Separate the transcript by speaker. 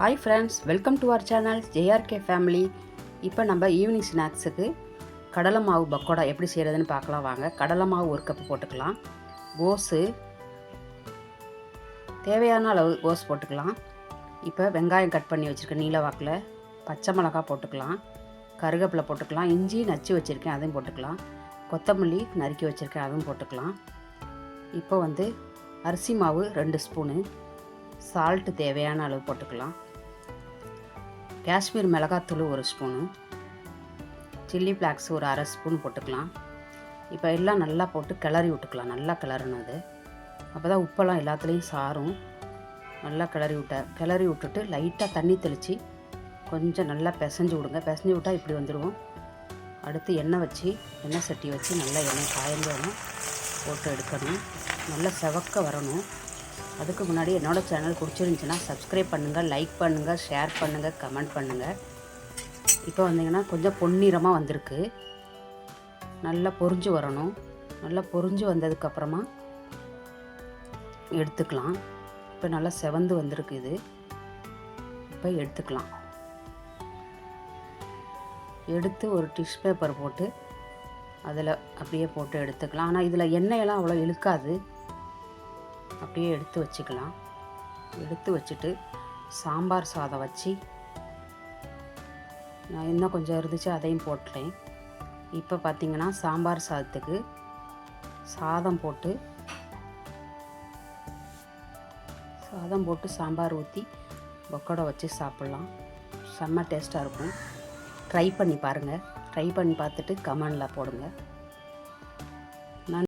Speaker 1: Hi friends welcome to our channel JRK family இப்போ நம்ம evening ஸ்நாக்ஸுக்கு கடலை மாவு பக்கோடா எப்படி செய்கிறதுன்னு பார்க்கலாம் வாங்க. கடலை மாவு ஒரு கப்பு போட்டுக்கலாம். கோஸு தேவையான அளவு கோஸ் போட்டுக்கலாம். இப்போ வெங்காயம் கட் பண்ணி வச்சுருக்கேன் நீல வாக்கில் பச்சை மிளகா போட்டுக்கலாம். கருவேப்பிலை போட்டுக்கலாம். இஞ்சி நச்சு வச்சுருக்கேன் அதையும் போட்டுக்கலாம். கொத்தமல்லி நறுக்கி வச்சுருக்கேன் அதுவும் போட்டுக்கலாம். இப்போ வந்து அரிசி மாவு ரெண்டு ஸ்பூனு சால்ட்டு தேவையான அளவு போட்டுக்கலாம். காஷ்மீர் மிளகாத்தூள் ஒரு ஸ்பூனு. சில்லி ஃப்ளாக்ஸ் ஒரு அரை ஸ்பூன் போட்டுக்கலாம். இப்போ எல்லாம் நல்லா போட்டு கிளறி விட்டுக்கலாம். நல்லா கிளறணும் அப்போ தான் உப்பெல்லாம் எல்லாத்துலேயும் சாரும். நல்லா கிளறி விட்ட கிளறி விட்டுட்டு லைட்டாக தண்ணி தெளித்து கொஞ்சம் நல்லா பிசைஞ்சு விடுங்க. பிசைஞ்சு விட்டால் இப்படி வந்துடுவோம் அடுத்து எண்ணெய் வச்சு எண்ணெய் சட்டி வச்சு நல்லா எண்ணெய் காயந்தோணும் போட்டு எடுக்கணும். நல்லா செவக்க வரணும். அதுக்கு முன்னாடி என்னோடய சேனல் பிடிச்சிருந்துச்சின்னா சப்ஸ்கிரைப் பண்ணுங்கள் லைக் பண்ணுங்கள் ஷேர் பண்ணுங்கள் கமெண்ட் பண்ணுங்கள் இப்போ வந்தீங்கன்னா கொஞ்சம் பொன்னிறமாக வந்திருக்கு. நல்லா பொரிஞ்சு வரணும். நல்லா பொரிஞ்சு வந்ததுக்கப்புறமா எடுத்துக்கலாம். இப்போ நல்லா செவந்து வந்திருக்கு இது. இப்போ எடுத்துக்கலாம். எடுத்து ஒரு டிஷ் பேப்பர் போட்டு அதில் அப்படியே போட்டு எடுத்துக்கலாம். ஆனால் இதில் எண்ணெயெல்லாம் அவ்வளோ இழுக்காது. அப்படியே எடுத்து வச்சுக்கலாம். எடுத்து வச்சுட்டு சாம்பார் சாதம் வச்சு நான் இன்னும் கொஞ்சம் இருந்துச்சு அதையும் போட்டுறேன். இப்போ பார்த்திங்கன்னா சாம்பார் சாதத்துக்கு சாதம் போட்டு சாதம் போட்டு சாம்பார் ஊற்றி பொக்கடை வச்சு சாப்பிட்லாம். செம்ம டேஸ்ட்டாக இருக்கும். ட்ரை பண்ணி பாருங்கள் ட்ரை பண்ணி பார்த்துட்டு கமெண்டில் போடுங்க.